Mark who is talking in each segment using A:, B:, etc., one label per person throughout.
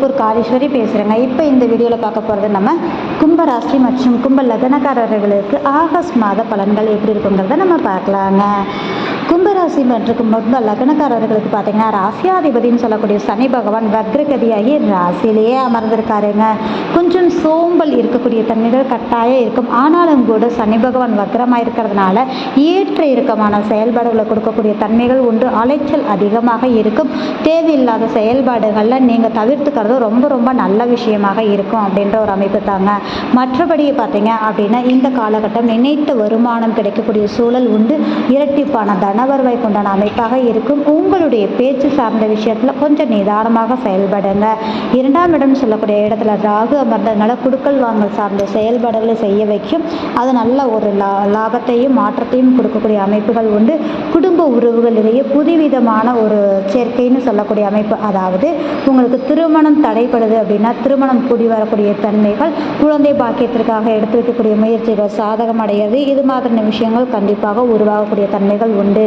A: திருப்பூர் காளீஸ்வரி பேசுகிறேங்க இப்போ இந்த வீடியோவில் பார்க்க போகிறது நம்ம கும்பராசி மற்றும் கும்ப லக்னக்காரர்களுக்கு ஆகஸ்ட் மாத பலன்கள் எப்படி இருக்குங்கிறத நம்ம பார்க்கலாங்க. கும்பராசி மற்றும் மொத்த லக்னக்காரர்களுக்கு பார்த்தீங்கன்னா ராசியாதிபதினு சொல்லக்கூடிய சனி பகவான் வக்ரகதியாகி ராசியிலேயே அமர்ந்திருக்காருங்க. கொஞ்சம் சோம்பல் இருக்கக்கூடிய தன்மைகள் கட்டாயம் இருக்கும். ஆனாலும் கூட சனி பகவான் வக்ரமாக இருக்கிறதுனால ஏற்ற இறுக்கமான செயல்பாடுகளை கொடுக்கக்கூடிய தன்மைகள் உண்டு. அலைச்சல் அதிகமாக இருக்கும். தேவையில்லாத செயல்பாடுகளில் நீங்கள் தவிர்த்துக்கிறது ரொம்ப ரொம்ப நல்ல விஷயமாக இருக்கும் அப்படின்ற ஒரு அமைப்பு தாங்க. மற்றபடி பார்த்தீங்க அப்படின்னா இந்த காலகட்டம் நினைத்த வருமானம் கிடைக்கக்கூடிய சூழல் உண்டு. இரட்டிப்பான தனவரவாய் கொண்டான அமைப்பாக இருக்கும். உங்களுடைய பேச்சு சார்ந்த விஷயத்தில் கொஞ்சம் நிதானமாக செயல்படுங்க. இரண்டாம் இடம் சொல்லக்கூடிய இடத்துல ராகு அமர்ந்ததுனால குடுக்கல் வாங்கல் சார்ந்த செயல்பாடுகளை செய்ய வைக்கும். அது நல்ல ஒரு லா லாபத்தையும் மாற்றத்தையும் கொடுக்கக்கூடிய அமைப்புகள் உண்டு. குடும்ப உறவுகளிடையே புதுவிதமான ஒரு சேர்க்கைன்னு சொல்லக்கூடிய அமைப்பு. அதாவது உங்களுக்கு திருமணம் தடைப்படுது அப்படின்னா திருமணம் கூடி வரக்கூடிய தன்மைகள் குழந்தை பாக்கியத்திற்காக எடுத்து வைக்கக்கூடிய முயற்சிகள் சாதகம் அடையிறது இது மாதிரியான விஷயங்கள் கண்டிப்பாக உருவாகக்கூடிய தன்மைகள் உண்டு.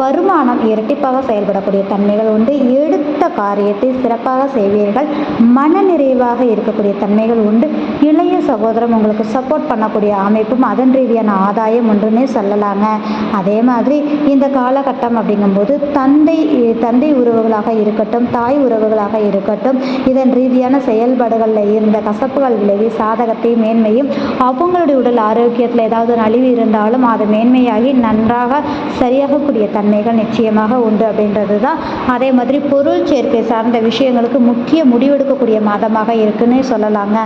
A: வருமானம் இரட்டிப்பாக செயல்படக்கூடிய தன்மைகள் உண்டு. எடுத்த காரியத்தை சிறப்பாக செய்வீர்கள். மன நிறைவாக இருக்கக்கூடிய தன்மைகள் உண்டு. இளைய சகோதரம் உங்களுக்கு சப்போர்ட் பண்ணக்கூடிய அமைப்பும் அதன் ரீதியான ஆதாயம் ஒன்றுமே சொல்லலாங்க. அதே மாதிரி இந்த காலகட்டம் அப்படிங்கும்போது தந்தை தந்தை உறவுகளாக இருக்கட்டும் தாய் உறவுகளாக இருக்கட்டும் இதன் ரீதியான செயல்பாடுகளில் இருந்த கசப்புகள் விலகி சாதகத்தை மேன்மையும் அவங்களுடைய உடல் ஆரோக்கியத்தில் ஏதாவது நலிவு இருந்தாலும் அது மேன்மையாகி நன்றாக சரியாகக்கூடிய தன்மைகள் நிச்சயமாக உண்டு அப்படின்றது தான் அதே மாதிரி பொருள் சேர்க்கை சார்ந்த விஷயங்களுக்கு முக்கிய முடிவெடுக்கக்கூடிய மாதமாக இருக்குன்னு சொல்லலாங்க.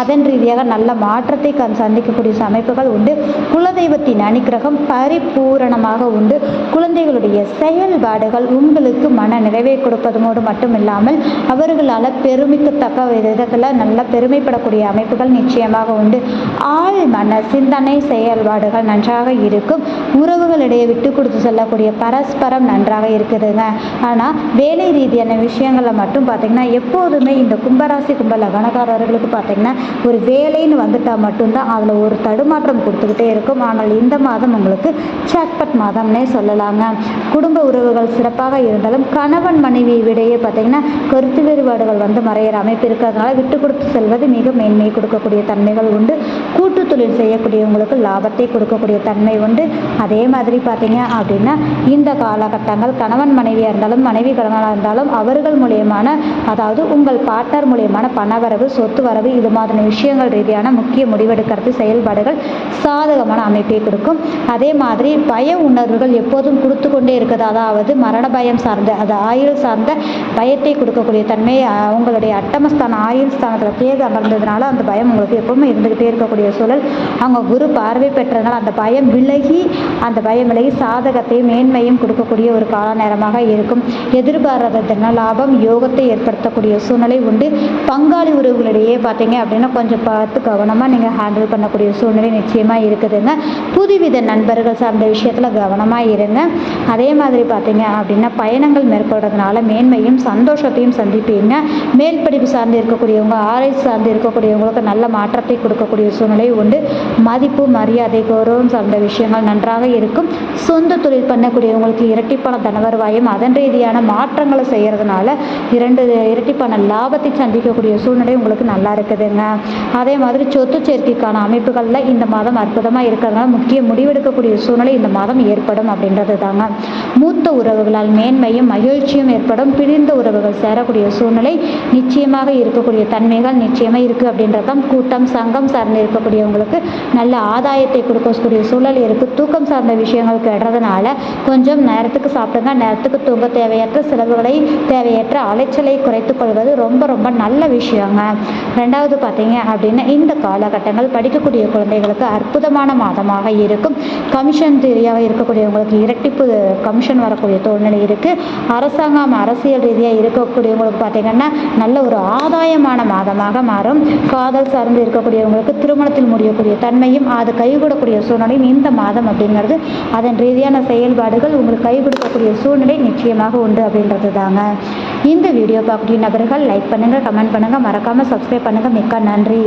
A: அதன் ரீதியாக நல்ல மாற்றத்தை கண் சந்திக்கக்கூடிய அமைப்புகள் உண்டு. குலதெய்வத்தின் அனுக்கிரகம் பரிபூரணமாக உண்டு. குழந்தைகளுடைய செயல்பாடுகள் உங்களுக்கு மன நிறைவை கொடுப்பதோடு மட்டும் இல்லாமல் அவர்களால் பெருமிக்கத்தக்க விதத்தில் நல்ல பெருமைப்படக்கூடிய அமைப்புகள் நிச்சயமாக உண்டு. ஆள் மன சிந்தனை செயல்பாடுகள் நன்றாக இருக்கும். உறவுகளிடையே விட்டு கொடுத்து செல்லக்கூடிய பரஸ்பரம் நன்றாக இருக்குதுங்க. ஆனால் வேலை ரீதியான விஷயங்களை மட்டும் பார்த்திங்கன்னா எப்போதுமே இந்த கும்பராசி கும்ப லகனக்காரர்களுக்கு பார்த்திங்கன்னா ஒரு வேலைன்னு வந்துட்டால் மட்டும்தான் அதில் ஒரு தடுமாற்றம் கொடுத்துக்கிட்டே இருக்கும். ஆனால் இந்த மாதம் உங்களுக்கு சாக்பட் மாதம்னே சொல்லலாங்க. குடும்ப உறவுகள் சிறப்பாக இருந்தாலும் கணவன் மனைவி விடையே பார்த்திங்கன்னா கருத்து வேறுபாடுகள் வந்து மறையிற அமைப்பு இருக்கிறதுனால விட்டு கொடுத்து செல்வது மிக மேன்மை கொடுக்கக்கூடிய தன்மைகள் உண்டு. கூட்டு தொழில் செய்யக்கூடியவங்களுக்கு லாபத்தை கொடுக்கக்கூடிய தன்மை உண்டு. அதே மாதிரி பார்த்தீங்க அப்படின்னா இந்த காலகட்டங்கள் கணவன் மனைவியாக இருந்தாலும் மனைவி கணவனாக இருந்தாலும் அவர்கள் மூலியமான அதாவது உங்கள் பார்ட்னர் மூலியமான பணவரவு சொத்து வரவு இது மாதிரியான விஷயங்கள் ரீதியான முக்கிய முடிவெடுக்கிறது செயல்பாடுகள் சாதகமான அமைப்பை கொடுக்கும். அதே மாதிரி பய உணர்வுகள் எப்போதும் கொடுத்து கொண்டே இருக்கிறது. அதாவது மரண பயம் சார்ந்த அது ஆயுள் சார்ந்த பயத்தை கொடுக்கக்கூடிய தன்மை உங்களுடைய அட்டமஸ்தான ஆயுள் ஸ்தானத்தில் கேது அமர்ந்ததுனால அந்த பயம் உங்களுக்கு எப்பவுமே இருந்துகிட்டே இருக்கக்கூடிய சூழல். அவங்க குரு பார்வை பெற்றதுனால் அந்த பயம் விலகி அந்த பயம் விலகி சாதகத்தையும் மேன்மையும் கொடுக்கக்கூடிய ஒரு கால நேரமாக இருக்கும். எதிர்பாராத லாபம் யோகத்தை ஏற்படுத்தக்கூடிய சூழ்நிலை உண்டு. பங்காளி உறவுகளிடையே பார்த்தீங்க அப்படின்னா கொஞ்சம் பார்த்து கவனமாக நீங்கள் ஹேண்டில் பண்ணக்கூடிய சூழ்நிலை நிச்சயமாக இருக்குதுங்க. புதுவித நண்பர்கள் சார்ந்த விஷயத்தில் கவனமாக இருங்க. அதே மாதிரி பார்த்தீங்க அப்படின்னா பயணங்கள் மேற்கொள்றதுனால மேன்மையும் சந்தோஷத்தையும் சந்திப்பீங்க. மேல் படிப்பு சார்ந்து இருக்கக்கூடியவங்க ஆராய்ச்சி சார்ந்து இருக்கக்கூடியவங்களுக்கு நல்ல மாற்றத்தை கொடுக்கக்கூடிய சூழ்நிலை உண்டு. மதிப்பு மரியாதை கௌரவம் சார்ந்த விஷயங்கள் நன்றாக இருக்கும். சொந்த தொழில் பண்ணக்கூடியவங்களுக்கு இரட்டிப்பான தனவருவாயும் அதன் ரீதியான மாற்றங்களை செய்கிறதுனால இரண்டு இரட்டிப்பான லாபத்தை சந்திக்கக்கூடிய சூழ்நிலை உங்களுக்கு நல்லா இருக்குதுங்க. அதே மாதிரி சொத்து சேர்க்கைக்கான அமைப்புகளில் இந்த மாதம் அற்புதமாக இருக்கிறதுனால முக்கிய முடிவெடுக்கக்கூடிய சூழ்நிலை இந்த மாதம் ஏற்படும் அப்படின்றது தாங்க மூத்த உறவுகளால் மேன்மையும் மகிழ்ச்சியும் ஏற்படும். பிரிந்த உறவுகள் சேரக்கூடிய சூழ்நிலை நிச்சயமாக இருக்கக்கூடிய தன்மைகள் நிச்சயமாக இருக்குது அப்படின்றது தான் கூட்டம் சங்கம் சார்ந்து இருக்கக்கூடியவங்களுக்கு நல்ல ஆதாயத்தை கொடுக்கக்கூடிய சூழல் இருக்குது தூக்கம் சார்ந்த விஷயங்கள் கெடுறதுனால கொஞ்சம் நேரத்துக்கு சாப்பிடுங்க. நேரத்துக்கு தூங்க தேவையற்ற செலவுகளை தேவையற்ற அலைச்சலை குறைத்துக் கொள்வது ரொம்ப ரொம்ப நல்ல விஷயங்க. ரெண்டாவது பார்த்தீங்க அப்படின்னா இந்த காலகட்டங்கள் படிக்கக்கூடிய குழந்தைகளுக்கு அற்புதமான மாதமாக இருக்கும். கமிஷன் ரீதியாக இருக்கக்கூடியவங்களுக்கு இரட்டிப்பு கமிஷன் வரக்கூடிய சூழ்நிலை இருக்குது அரசாங்கம் அரசியல் ரீதியாக இருக்கக்கூடியவங்களுக்கு பார்த்தீங்கன்னா நல்ல ஒரு ஆதாயமான மாதமாக மாறும். காதல் சார்ந்து இருக்கக்கூடியவங்களுக்கு திருமணத்தில் செய்யக்கூடிய தன்மையும் அது கைகூடக்கூடிய சூழ்நிலையும் இந்த மாதம் அப்படிங்கிறது. அதன் ரீதியான செயல்பாடுகள் உங்களுக்கு கை கொடுக்கக்கூடிய சூழ்நிலை நிச்சயமாக உண்டு அப்படின்றது தாங்க இந்த வீடியோ பார்க்கக்கூடிய நபர்கள் லைக் பண்ணுங்கள் கமெண்ட் பண்ணுங்கள் மறக்காமல் சப்ஸ்கிரைப் பண்ணுங்கள் மிக்க நன்றி.